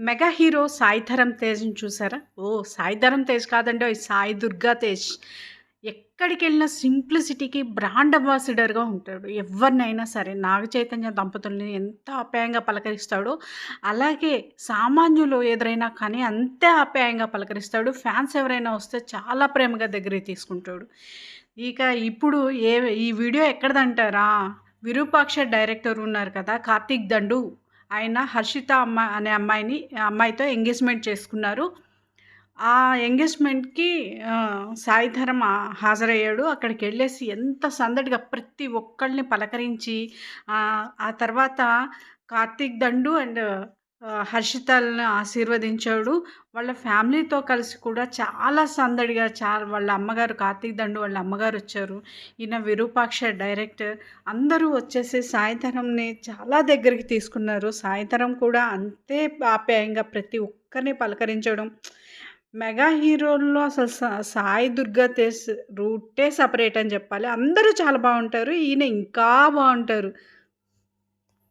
Mega hero Sai Dharam తేజ్‌ని చూసారా? ఓ సాయిధరం తేజ్ కాదండి సాయి దుర్గా తేజ్. ఎక్కడికెళ్ళినా సింప్లిసిటీకి బ్రాండ్ అంబాసిడర్‌గా ఉంటాడు. ఎవరినైనా సరే నాగ చైతన్య దంపతుల్ని ఎంత ఆప్యాయంగా పలకరిస్తాడో, అలాగే సామాన్యులు ఎదురైనా కానీ అంతే ఆప్యాయంగా పలకరిస్తాడు. ఫ్యాన్స్ ఎవరైనా వస్తే చాలా ప్రేమగా దగ్గరికి తీసుకుంటాడు. ఇక ఇప్పుడు ఏ ఈ వీడియో ఎక్కడదంటారా విరూపాక్ష డైరెక్టర్ ఉన్నారు కదా! కార్తీక్ దండు. ఆయన హర్షిత అమ్మ అనే అమ్మాయిని అమ్మాయితో ఎంగేజ్‌మెంట్ చేసుకున్నారు. ఆ ఎంగేజ్‌మెంట్‌కి ఆహ్, హాజరయ్యాడు అక్కడికి వెళ్ళేసి ఎంత సందడిగా ప్రతి ఒక్కళ్ళని పలకరించి ఆ తర్వాత కార్తీక్ దండు అండ్ హర్షితల్ని ఆశీర్వదించాడు. వాళ్ళ ఫ్యామిలీతో కలిసి కూడా చాలా సందడిగా చాలా వాళ్ళ అమ్మగారు కార్తీక్ దండు వాళ్ళ అమ్మగారొచ్చారు. ఈయన విరూపాక్ష డైరెక్టర్. అందరూ వచ్చేసి సాయంత్రంని చాలా దగ్గరికి తీసుకున్నారు. సాయంత్రం కూడా అంతే ఆప్యాయంగా ప్రతి ఒక్కరిని పలకరించడం. మెగా హీరోల్లో అసలు సా సాయి దుర్గా తేజ్ రూటే సెపరేట్ అని చెప్పాలి. అందరూ చాలా బాగుంటారు ఈయన ఇంకా బాగుంటారు